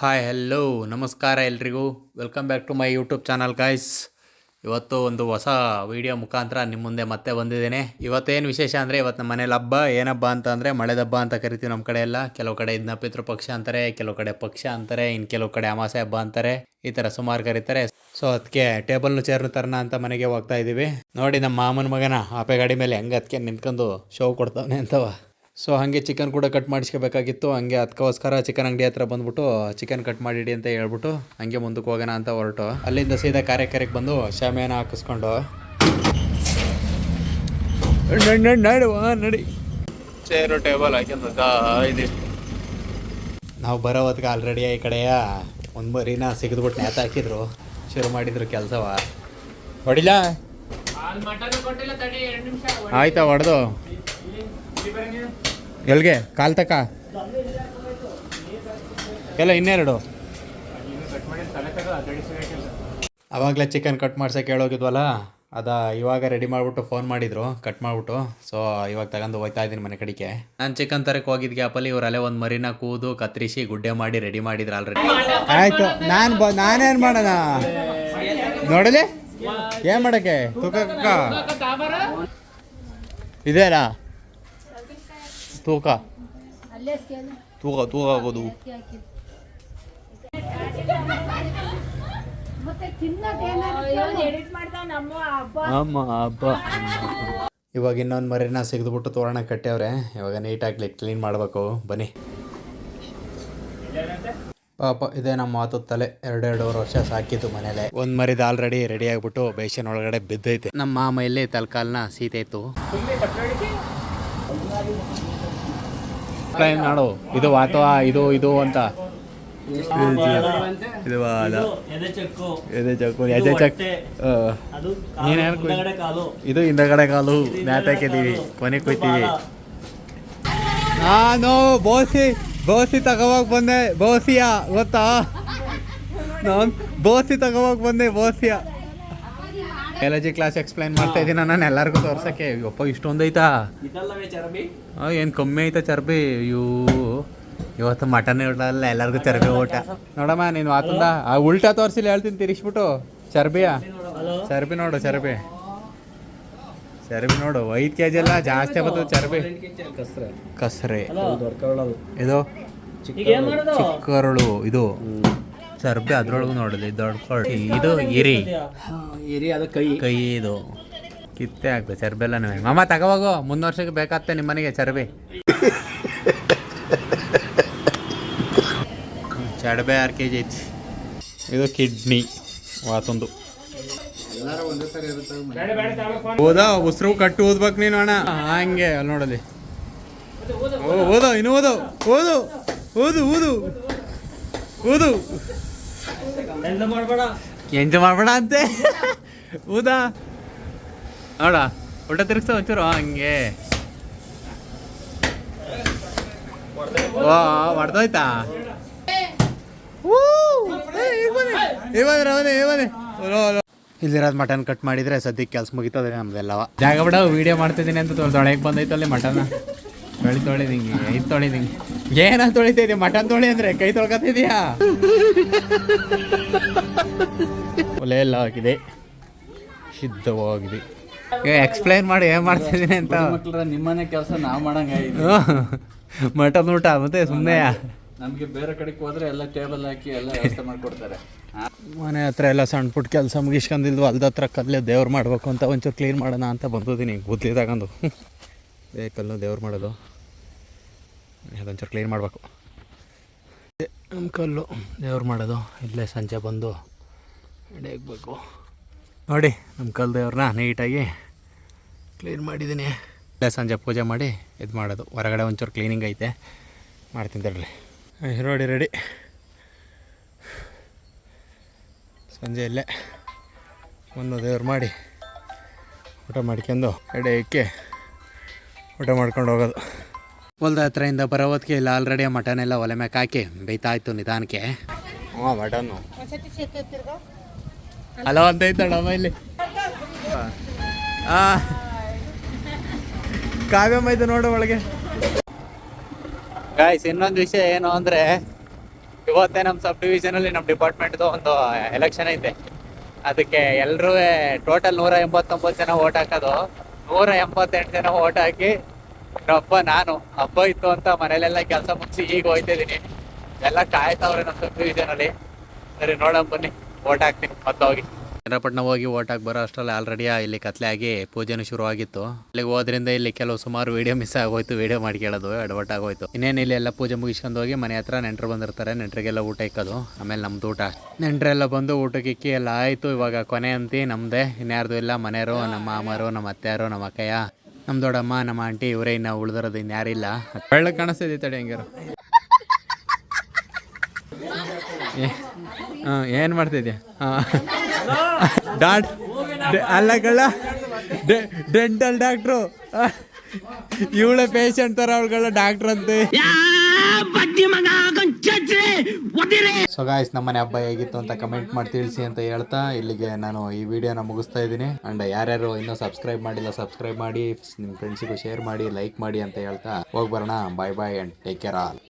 Hi, hello, ನಮಸ್ಕಾರ ಎಲ್ರಿಗೂ. Welcome back to my YouTube channel guys ಇವತ್ತು ಒಂದು ಹೊಸ ವಿಡಿಯೋ ಮುಖಾಂತರ ನಿಮ್ಮ ಮುಂದೆ ಮತ್ತೆ ಬಂದಿದ್ದೇನೆ. ಇವತ್ತೇನು ವಿಶೇಷ ಅಂದರೆ ಇವತ್ತು ನಮ್ಮ ಮನೇಲಿ ಹಬ್ಬ, ಏನಬ್ಬ ಅಂತ ಅಂದರೆ ಮಳೆದಬ್ಬ ಅಂತ ಕರಿತೀವಿ ನಮ್ಮ ಕಡೆ ಎಲ್ಲ. ಕೆಲವು ಕಡೆ ಇದನ್ನ ಪಿತೃಪಕ್ಷ ಅಂತಾರೆ, ಕೆಲವು ಕಡೆ ಪಕ್ಷ ಅಂತಾರೆ ಇನ್ನು ಕೆಲವು ಕಡೆ ಅಮಾಸೆ ಹಬ್ಬ ಅಂತಾರೆ. ಈ ಥರ ಸುಮಾರು ಕರೀತಾರೆ. ಸೊ ಅದಕ್ಕೆ ಟೇಬಲ್ನು ಚೇರ್ನು ತರೋಣ ಅಂತ ಮನೆಗೆ ಹೋಗ್ತಾ ಇದ್ದೀವಿ ನೋಡಿ ನಮ್ಮ ಮಾಮನ ಮಗನ ಆಪೆ ಗಾಡಿ ಮೇಲೆ ಹೆಂಗೆ ಅದಕ್ಕೆ ನಿಂತ್ಕೊಂಡು ಶೋ ಕೊಡ್ತಾವನೆ ಅಂತವ ಸೊ ಹಾಗೆ ಚಿಕನ್ ಕೂಡ ಕಟ್ ಮಾಡಿಸ್ಕೋಬೇಕಾಗಿತ್ತು. ಹಂಗೆ ಅದಕ್ಕೋಸ್ಕರ ಚಿಕನ್ ಅಂಗಡಿ ಹತ್ರ ಬಂದ್ಬಿಟ್ಟು ಚಿಕನ್ ಕಟ್ ಮಾಡಿಡಿ ಅಂತ ಹೇಳ್ಬಿಟ್ಟು ಹಂಗೆ ಮುಂದಕ್ಕೆ ಹೋಗೋಣ ಅಂತ ಹೊರಟು. ಅಲ್ಲಿಂದ ಸೀದಾ ಕಾರ್ಯಕಾರಕ್ಕೆ ಬಂದು ಶಾಮಿಯಾನ ಹಾಕಿಸ್ಕೊಂಡು ನಡ್ ನಡ್ ನಡುವ ನಡಿ. ಚೇರು ಟೇಬಲ್ ನಾವು ಬರೋ ಹೊತ್ತಿಗೆ ಆಲ್ರೆಡಿ ಈ ಕಡೆಯ ಒಂದು ಮರಿನ ಸಿಗದ್ಬಿಟ್ಟು ನೇತ ಹಾಕಿದ್ರು. ಶುರು ಮಾಡಿದ್ರು ಕೆಲಸವ. ಹೊಡಿಲಾ? ಆಯ್ತಾ ಹೊಡೆದು? ಎಲ್ಗೆ? ಕಾಲ್ ತಕ? ಎಲ್ಲ ಇನ್ನೆರಡು? ಅವಾಗಲೇ ಚಿಕನ್ ಕಟ್ ಮಾಡ್ಸೋಕೆ ಹೇಳೋಗಿದ್ವಲ್ಲ ಅದ ಇವಾಗ ರೆಡಿ ಮಾಡಿಬಿಟ್ಟು ಫೋನ್ ಮಾಡಿದ್ರು ಕಟ್ ಮಾಡಿಬಿಟ್ಟು. ಸೊ ಇವಾಗ ತಗೊಂಡು ಹೋಗ್ತಾ ಇದ್ದೀನಿ ಮನೆ ಕಡೆಗೆ. ನಾನು ಚಿಕನ್ ತರಕ್ಕೆ ಹೋಗಿದ್ ಗ್ಯಾಪಲ್ಲಿ ಇವರಲ್ಲೇ ಒಂದು ಮರಿನ ಕೂದು ಕತ್ತರಿಸಿ ಗುಡ್ಡೆ ಮಾಡಿ ರೆಡಿ ಮಾಡಿದ್ರು ಆಲ್ರೆಡಿ ಆಯ್ತು ನಾನು ಬ ನಾನೇನು ಮಾಡೋಣ? ನೋಡಲಿ? ಏನು ಮಾಡೋಕ್ಕೆ? ತೂಕ ಇದೆಯಲ್ಲ ತೂಕ? ತೂಕ ತೂಕ ಆಗೋದು ಮತ್ತೆ ಎಡಿಟ್ ಮಾಡ್ತಾವ ನಮ್ಮ ಹಬ್ಬ. ಅಮ್ಮ ಹಬ್ಬ. ಇವಾಗ ಇನ್ನೊಂದು ಮರಿನ ಸಿಗಿದ್ಬಿಟ್ಟು ತೋರಣ ಕಟ್ಟ್ಯವ್ರೆ ಇವಾಗ ನೀಟಾಗಿ ಕ್ಲೀನ್ ಮಾಡಬೇಕು. ಬನ್ನಿ. ಪಾಪ ಇದೇ ನಮ್ಮ ಮಾತು ತಲೆ. ಎರಡೆರಡೂವರೆ ವರ್ಷ ಸಾಕಿತ್ತು ಮನೇಲೆ. ಒಂದ್ ಮರಿದ ಆಲ್ರೆಡಿ ರೆಡಿ ಆಗ್ಬಿಟ್ಟು ಬೇಷನ್ ಒಳಗಡೆ ಬಿದ್ದೈತೆ. ನಮ್ಮ ಮಾಮ ಇಲ್ಲಿ ತಲ್ಕಾಲ್ನ ಸೀತೈತು Explain ಮಾಡು. ಇದು ಅಥವಾ ಇದು ಇದು ಅಂತ. ಇದು ಎದೆ ಚೆಕ್ಕು. ಎದೆ ಚಕ್ ಇದು ಹಿಂದಗಡೆ ಕಾಲು ನ್ಯಾತಾಕಿದೀವಿ ಕೊನೆ ಕೊಯ್ತೀವಿ. ನಾನು ಬೋಸಿ ಬೋಸಿ ತಗೋವಾಗ ಬಂದೆ ಬೋಸಿಯಾ ಗೊತ್ತಾ? ನಾನು ಬೋಸಿ ತಗೋವಾಗ ಬಂದೆ ಬೋಸಿಯ. ಎಲಜಿ ಕ್ಲಾಸ್ ಎಕ್ಸ್ಪ್ಲೈನ್ ಮಾಡ್ತಾ ಇದ್ದೀನಿ ನಾನು ಎಲ್ಲರಿಗೂ ತೋರ್ಸಕ್ಕೆ. ಅಪ್ಪ ಇಷ್ಟೊಂದು ಐತಾ? ಚರಬಿ? ಏನು ಕಮ್ಮಿ ಐತಾ ಚರ್ಬಿ? ಇವು ಇವತ್ತು ಮಟನ್ ಇಡಲ್ಲ ಎಲ್ಲರಿಗೂ ಚರ್ಬಿ ಊಟ. ನೋಡಮ್ಮ ನೀನು ಆತಂದ ಆ ಉಲ್ಟಾ ತೋರಿಸಿಲ್ಲ ಹೇಳ್ತೀನಿ ತಿರುಗಿಸ್ಬಿಟ್ಟು. ಚರ್ಬಿಯಾ? ಚರ್ಬಿ ನೋಡು ಚರ್ಬಿ. ಚರ್ಬಿ ನೋಡು ಐದು ಕೆ ಜಿ ಎಲ್ಲ ಜಾಸ್ತಿ ಬರ್ತದೆ ಚರ್ಬಿ. ಕಸ್ರೆ. ಇದು ಚಿಕ್ಕರಳು ಇದು. ಚರ್ಬಿ ಅದ್ರೊಳಗೂ ನೋಡಲಿ ದೊಡ್ಡ. ಇದು ಇರಿ. ಇರಿ ಅದು ಕೈ. ಕೈ ಇದು. ಕಿತ್ತೆ ಆಗ್ತದೆ ಚರ್ಬಿ ಎಲ್ಲ ಮಾಮ ತಗೋವಾಗು ಮುಂದ್ ವರ್ಷಕ್ಕೆ ಬೇಕಾಗ್ತೆ ನಿಮ್ಮ ಮನೆಗೆ ಚರ್ಬಿ ಚರ್ಬೆ ಆರು ಕೆ ಜಿ ಐತಿ. ಇದು ಕಿಡ್ನಿ ವಾತೊಂದು. ಹೋದ ಉಸಿರು ಕಟ್ಟು ಓದ್ಬೇಕು ನೀನು ಅಣ್ಣ. ಹಂಗೆ ಅಲ್ಲಿ ನೋಡಲಿ. ಓ ಓದೋ ಇನ್ನು ಓದೋ. ಓದು ಓದು ಓದು. ಓದು ಎಂಜ ಮಾಡ್ಬೇಡ. ಅಂತೆ. ಊದಾ? ನೋಡ ಊಟ ತಿರ್ಗ್ಸ ಒಂಚೂರು ಹಂಗೆ. ಓ ಹೊಡ್ದೋಯ್ತಾ ಇಲ್ಲಿರೋದು ಮಟನ್ ಕಟ್ ಮಾಡಿದ್ರೆ ಸದ್ಯಕ್ಕೆ ಕೆಲಸ ಮುಗಿತದೆ ನಮ್ದೆಲ್ಲವ. ಜಾಗ ಬಿಡ ವಿಡಿಯೋ ಮಾಡ್ತಿದ್ದೀನಿ ಅಂತ ತೊಳೆಯಕ್ಕೆ ಬಂದೈತಲ್ಲಿ ಮಟನ್. ತೊಳಿ ತೊಳಿದಿಂಗಿ ಐದು ತೊಳಿದಿಂಗಿ. ಏನಂತ ತೊಳಿತಾ ಇದೀಯ? ಮಟನ್ ತೊಳಿ ಅಂದ್ರೆ ಕೈ ತೊಳ್ಕೊತಿದ್ಯಾ ಒಲೆ ಎಲ್ಲ ಆಗಿದೆ. ಸಿದ್ಧವಾಗಿದೆ ಎಕ್ಸ್ಪ್ಲೈನ್ ಮಾಡಿ ಏನು ಮಾಡ್ತಿದ್ದೀನಿ ಅಂತ. ಮಕ್ಕಳ ನಿಮ್ಮನೆ ಕೆಲಸ ನಾವು ಮಾಡಂಗ ಮಟನ್ ಊಟ ಮತ್ತೆ ಸುಮ್ಮನೆ ನಮ್ಗೆ ಬೇರೆ ಕಡೆಗೆ ಹೋದ್ರೆ ಎಲ್ಲ ಟೇಬಲ್ ಹಾಕಿ ಎಲ್ಲ ವ್ಯವಸ್ಥೆ ಮಾಡ್ಕೊಡ್ತಾರೆ. ಮನೆ ಹತ್ರ ಎಲ್ಲ ಸಣ್ಣ ಪುಟ್ಟ ಕೆಲಸ ಮುಗಿಸ್ಕೊಂಡಿಲ್ವ ಅಲ್ದ ಹತ್ರ ಕಲ್ಲೇ ದೇವ್ರು ಮಾಡಬೇಕು ಅಂತ ಒಂಚೂರು ಕ್ಲೀನ್ ಮಾಡೋಣ ಅಂತ ಬಂದಿದ್ದೀನಿ. ಗುದ್ಲಿ ತಗೊಂಡು ಏ ಕಲ್ಲು ದೇವ್ರು ಮಾಡೋದು. ಅದೊಂಚೂರು ಕ್ಲೀನ್ ಮಾಡಬೇಕು. ನಮ್ಮ ಕಲ್ಲು ದೇವ್ರು ಮಾಡೋದು. ಇಲ್ಲೇ ಸಂಜೆ ಬಂದು ರೆಡಿ ಆಗಬೇಕು. ನೋಡಿ, ನಮ್ಮ ಕಲ್ಲು ದೇವ್ರನ್ನ ನೀಟಾಗಿ ಕ್ಲೀನ್ ಮಾಡಿದ್ದೀನಿ. ಇಲ್ಲೇ ಸಂಜೆ ಪೂಜೆ ಮಾಡಿ ಇದು ಮಾಡೋದು. ಹೊರಗಡೆ ಒಂಚೂರು ಕ್ಲೀನಿಂಗ್ ಐತೆ. ಮಾಡ್ತೀನಿ ತಡ್ರಿ. ನೋಡಿ ರೆಡಿ. ಸಂಜೆ ಇಲ್ಲೇ ಒಂದು ದೇವ್ರು ಮಾಡಿ ಊಟ ಮಾಡ್ಕೊಂಡು ಎಡೆ ಇಕ್ಕಿ ಊಟ ಮಾಡ್ಕೊಂಡು ಹೋಗೋದು. ಹೊಲ್ದ ಹತ್ರದಿಂದ ಬರೋ ಹೊತ್ತಿಗೆ ಇಲ್ಲ ಆಲ್ರೆಡಿ ಮಟನ್ ಎಲ್ಲ ಒಲೆ ಮ್ಯಾಕೆ ಹಾಕಿ ಬೇಯ್ತಾ ಇತ್ತು ನಿಧಾನಕ್ಕೆ. ಹ್ಞೂ ಮಟನ್ನು ಹಲೋ ಅಂತ ಇದ್ದಾಳಮ್ಮ ಇಲ್ಲಿ? ಆ ಕಾವ್ಯಮ್ಮ ಇದು ನೋಡು ಒಳಗೆ. ಗಾಯ್ಸ್ ಇನ್ನೊಂದು ವಿಷಯ ಏನು ಅಂದ್ರೆ ಇವತ್ತೇ ನಮ್ಮ ಸಬ್ ಡಿವಿಷನಲ್ಲಿ ನಮ್ಮ ಡಿಪಾರ್ಟ್ಮೆಂಟ್ದು ಒಂದು ಎಲೆಕ್ಷನ್ ಐತೆ. ಅದಕ್ಕೆ ಎಲ್ಲರೂ ಟೋಟಲ್ ನೂರ ಎಂಬತ್ತೊಂಬತ್ತು ಜನ ಓಟ್ ಹಾಕೋದು. ನೂರ ಎಂಬತ್ತೆಂಟು ಜನ ಓಟ್ ಹಾಕಿ ಹಬ್ಬ ನಾನು, ಹಬ್ಬ ಇತ್ತು ಅಂತ ಮನೇಲೆಲ್ಲ ಕೆಲಸ ಮುಗಿಸಿ ಈಗ ಹೋಯ್ತಿದ್ದೀನಿ ಎಲ್ಲ ಕಾಯ್ತಾವ್ರೆ ನಮ್ಮ ಸಬ್ಡಿವಿಷನ್ ಅಲ್ಲಿ. ಸರಿ, ನೋಡೋಣ ಬನ್ನಿ ಓಟ್ ಹಾಕ್ತೀನಿ ಮತ್ತೆ ಹೋಗಿ ಚನ್ನಪಟ್ಟಣ ಹೋಗಿ ಬರೋ ಅಷ್ಟರಲ್ಲಿ ಆಲ್ರೆಡಿ ಇಲ್ಲಿ ಕತ್ಲೆ ಆಗಿ ಪೂಜೆನೂ ಶುರುವಾಗಿತ್ತು. ಅಲ್ಲಿಗೆ ಹೋದ್ರಿಂದ ಇಲ್ಲಿ ಕೆಲವು ಸುಮಾರು ವಿಡಿಯೋ ಮಿಸ್ ಆಗೋಯ್ತು ವಿಡಿಯೋ ಮಾಡ್ಕೊಳ್ಳೋದು ಅಡ್ವರ್ಟ್ ಆಗೋಯ್ತು. ಇನ್ನೇನು ಇಲ್ಲಿ ಎಲ್ಲ ಪೂಜೆ ಮುಗಿಸ್ಕೊಂಡು ಹೋಗಿ ಮನೆ ಹತ್ರ ನೆಂಟರು ಬಂದಿರ್ತಾರೆ, ನೆಂಟರಿಗೆಲ್ಲ ಊಟ ಇಕ್ಕೋದು. ಆಮೇಲೆ ನಮ್ದು ಊಟ ನೆಂಟರೆಲ್ಲ ಬಂದು ಊಟಕ್ಕೆ ಇಕ್ಕಿ ಎಲ್ಲ ಆಯಿತು, ಇವಾಗ ಕೊನೆ ಅಂತಿ ನಮ್ಮದೇ ಇನ್ಯಾರ್ದು ಇಲ್ಲ, ಮನೆಯವರು, ನಮ್ಮ ಮಾಮರು, ನಮ್ಮ ಅತ್ತೆಯರು, ನಮ್ಮ ಅಕ್ಕಯ್ಯ, ನಮ್ಮ ದೊಡ್ಡಮ್ಮ, ನಮ್ಮ ಆಂಟಿ ಇವರೇ ಇನ್ನು ಉಳಿದಿರೋದು ಇನ್ಯಾರಿಲ್ಲ ಒಳ್ಳೆ ಕಾಣಿಸ್ತಿದೆ ತಡಿ ಹೆಂಗಿರು? ಏನು ಮಾಡ್ತಿದ್ಯಾ? ಹಾಂ. ಡಾಟ್ ಅಲ್ಲ ಡೆಂಟಲ್ ಡಾಕ್ಟ್ರು. ಇವಳ ಪೇಷಂಟ್ ತರ ಅವಳುಗಳ ಡಾಕ್ಟರ್ ಅಂತೆ. ಸೊ ಗಾಯ್ಸ್ ನಮ್ಮನೆ ಹಬ್ಬ ಹೇಗಿತ್ತು ಅಂತ ಕಮೆಂಟ್ ಮಾಡಿ ತಿಳಿಸಿ ಅಂತ ಹೇಳ್ತಾ, ಇಲ್ಲಿಗೆ ನಾನು ಈ ವಿಡಿಯೋನ ಮುಗಿಸ್ತಾ ಇದ್ದೀನಿ. ಅಂಡ್ ಯಾರ್ಯಾರು ಇನ್ನೂ ಸಬ್ಸ್ಕ್ರೈಬ್ ಮಾಡಿಲ್ಲ ಸಬ್ಸ್ಕ್ರೈಬ್ ಮಾಡಿ ನಿಮ್ಮ ಫ್ರೆಂಡ್ಸಿಗೂ ಶೇರ್ ಮಾಡಿ ಲೈಕ್ ಮಾಡಿ ಅಂತ ಹೇಳ್ತಾ ಹೋಗಿ ಬರೋಣ. Bye bye and take care all